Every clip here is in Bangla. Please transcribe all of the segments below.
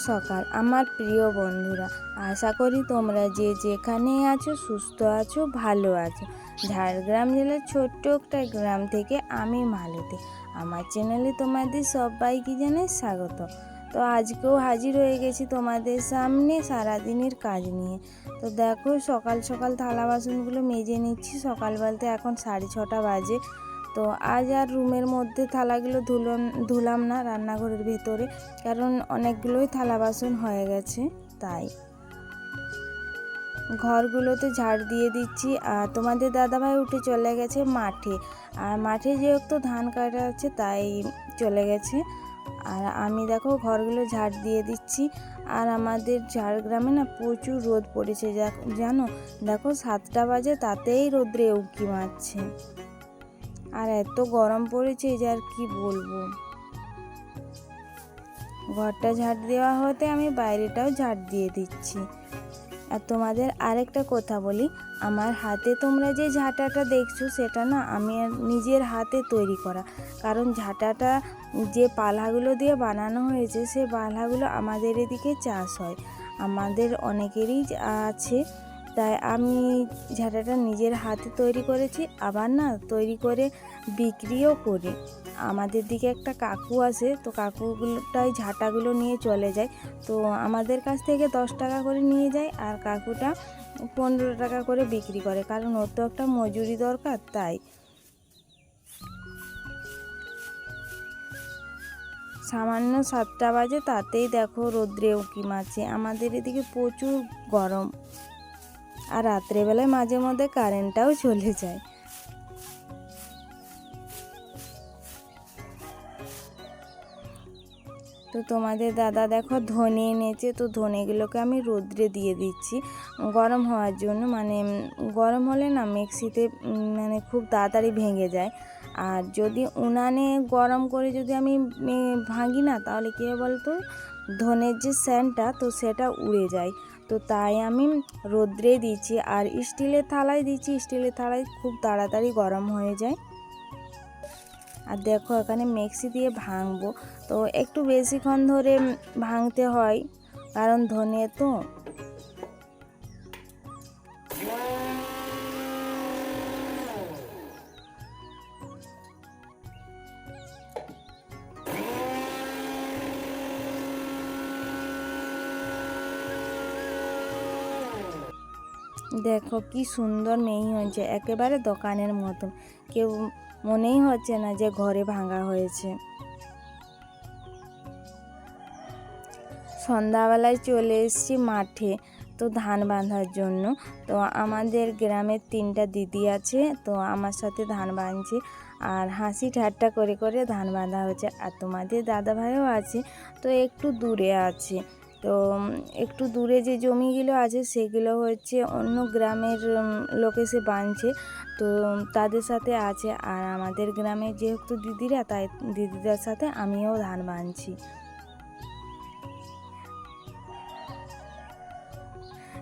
সকাল, আমার প্রিয় বন্ধুরা। আশা করি তোমরা যে যেখানে আছো, সুস্থ আছো, ভালো আছো। ঝাড়গ্রাম জেলার ছোট্ট একটা গ্রাম থেকে আমি মালতী। আমার চ্যানেলে তোমাদের সবাইকে জানাই স্বাগত। তো আজকেও হাজির হয়ে গেছি তোমাদের সামনে সারাদিনের কাজ নিয়ে। তো দেখো, সকাল সকাল থালা বাসনগুলো মেজে নিচ্ছি। সকাল বলতে এখন সাড়ে ছটা বাজে। তো আজ আর রুমের মধ্যে থালাগুলো ধুলাম ধুলাম না রান্নাঘরের ভেতরে, কারণ অনেকগুলোই থালা বাসন হয়ে গেছে, তাই। ঘরগুলোতে ঝাড় দিয়ে দিচ্ছি, আর তোমাদের দাদাভাই উঠে চলে গেছে মাঠে। আর মাঠে যেহেতু ধান কাটা আছে, তাই চলে গেছে। আর আমি দেখো ঘরগুলো ঝাড় দিয়ে দিচ্ছি, আর আমাদের ঝাড়গ্রামে না প্রচুর রোদ পড়েছে জানো? দেখো সাতটা বাজে তাতেই রোদ্রে উঁকি মারছে। আর এত গরম পড়েছে যে আর কি বলব। ঘরটা ঝাড় দেওয়া হতে আমি বাইরেটাও ঝাড় দিয়ে দিচ্ছি। আর তোমাদের আরেকটা কথা বলি, আমার হাতে তোমরা যে ঝাঁটাটা দেখছ সেটা না আমি নিজের হাতে তৈরি করা। কারণ ঝাঁটাটা যে পালাগুলো দিয়ে বানানো হয়েছে, সে পালাগুলো আমাদের এদিকে চাষ হয়। আমাদের অনেকেরই আছে তাই আমি ঝাঁটাটা নিজের হাতে তৈরি করেছি, আবার না তৈরি করে বিক্রিও করি। আমাদের দিকে একটা কাকু আছে, তো কাকুগুলোটাই ঝাঁটাগুলো নিয়ে চলে যায়। তো আমাদের কাছ থেকে দশ টাকা করে নিয়ে যায় আর কাকুটা পনেরো টাকা করে বিক্রি করে, কারণ ওর তো একটা মজুরি দরকার তাই। সামান্য সাতটা বাজে, তাতেই দেখো রোদ্রে উঁকি মারছে। আমাদের এদিকে প্রচুর গরম। আর রাত্রেবেলায় মাঝে মধ্যে কারেন্টটাও চলে যায়। তো তোমাদের দাদা দেখো ধনে এনেছে, তো ধনেগুলোকে আমি রোদ্রে দিয়ে দিচ্ছি। গরম হওয়ার জন্য মানে গরম হলে না মিক্সিতে মানে খুব তাড়াতাড়ি ভেঙে যায়। আর যদি উনানে গরম করে যদি আমি ভাঙি না, তাহলে কী বলতো? ধনের যে স্যান্ডটা তো সেটা উড়ে যায়। তো তাই আমি রোদ্রে দিচ্ছি আর স্টিলের থালায় দিচ্ছি। স্টিলের থালায় খুব তাড়াতাড়ি গরম হয়ে যায়। আর দেখো এখানে মিক্সি দিয়ে ভাঙবো। তো একটু বেশিক্ষণ ধরে ভাঙতে হয়, কারণ ধনে তো। দেখো কি সুন্দর মেয়ে হয়েছে, একেবারে দোকানের মতন। কেউ মনেই হচ্ছে না যে ঘরে ভাঙা হয়েছে। সন্ধ্যাবেলায় চলে এসেছি মাঠে তো ধান বাঁধার জন্য। তো আমাদের গ্রামের তিনটা দিদি আছে, তো আমার সাথে ধান বাঁধছে আর হাসি ঠাট্টা করে করে ধান বাঁধা হচ্ছে আর তোমাদের দাদা ভাইও আছে, তো একটু দূরে আছে। তো একটু দূরে যে জমিগুলো আছে সেগুলো হচ্ছে অন্য গ্রামের লোক এসে বাঁধছে। তো, তাদের সাথে আছে আর আমাদের গ্রামে যেহেতু দিদিরা, তাই দিদিদের সাথে আমিও ধান বাঁধছি।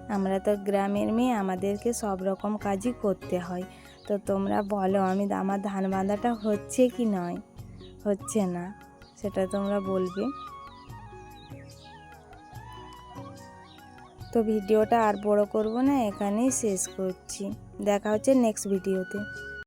আমরা তো গ্রামের মেয়ে, আমাদেরকে সব রকম কাজই করতে হয়। তো তোমরা বলো, আমি আমার ধান বাঁধাটা হচ্ছে কি নয়? হচ্ছে না, সেটা তোমরা বলবে। তো ভিডিওটা আর বড় করব না এখানেই শেষ করছি। দেখা হচ্ছে নেক্সট ভিডিওতে